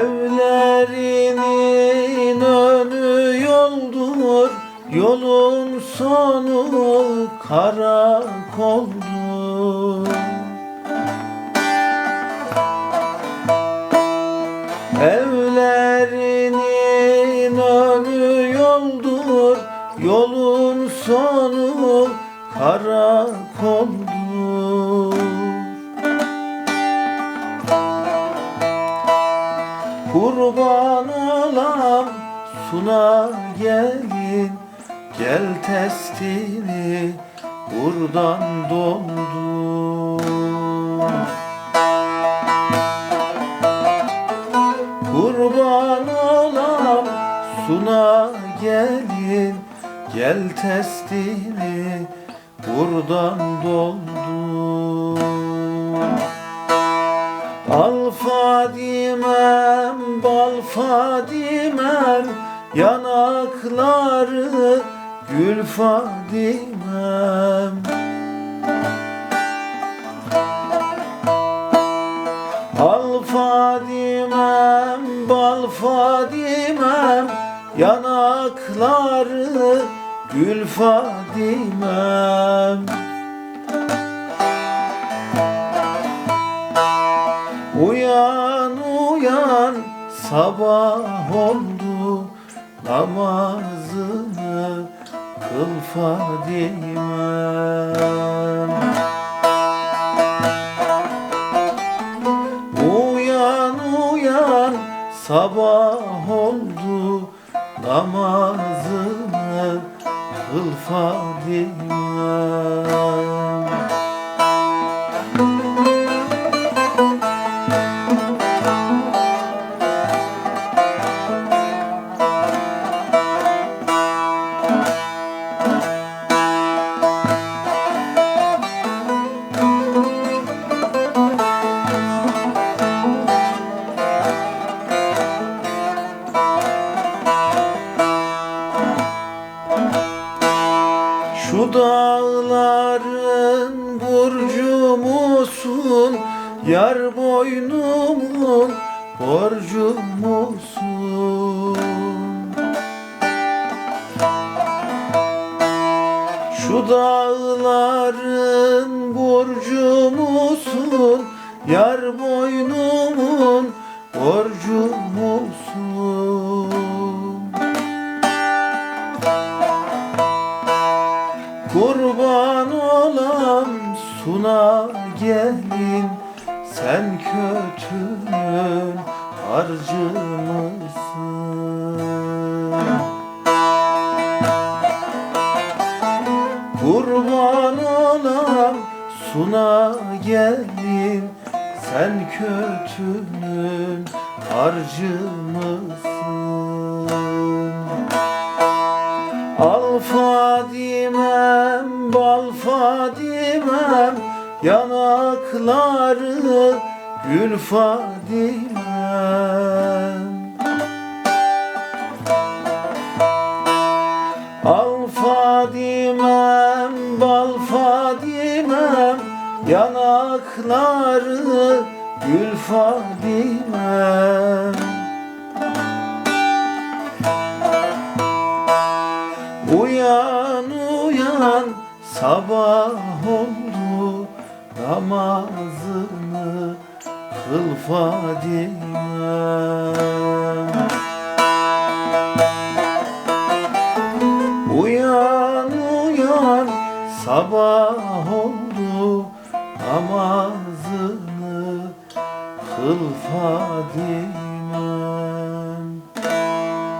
Evlerinin önü yoldur Yolun sonu karakoldur. Evlerinin önü yoldur Yolun sonu karakoldur. Kurban olam suna gelin Gel testini buradan doldur. Kurban olam suna gelin Gel testini buradan doldur Fadimem, bal Fadimem Yanakları gül Fadimem. Al Fadimem, Yanakları gül Fadimem Uyan sabah oldu namazını kıl Fadimem Uyan uyan sabah oldu namazını kıl Fadimem dağların burcu musun? Yar boynumun borcu musun? Şu dağların burcu musun? Yar boynumun borcu musun? Suna gelin Sen kötünün harcı mısın? Kurban olam suna gelin Sen kötünün harcı mısın? Yanakları gül Fadimem Al Fadimem, bal Fadimem Yanakları gül Fadimem. Uyan uyan sabah oldu namazını kıl Fadimem Uyan uyan sabah oldu namazını kıl Fadimem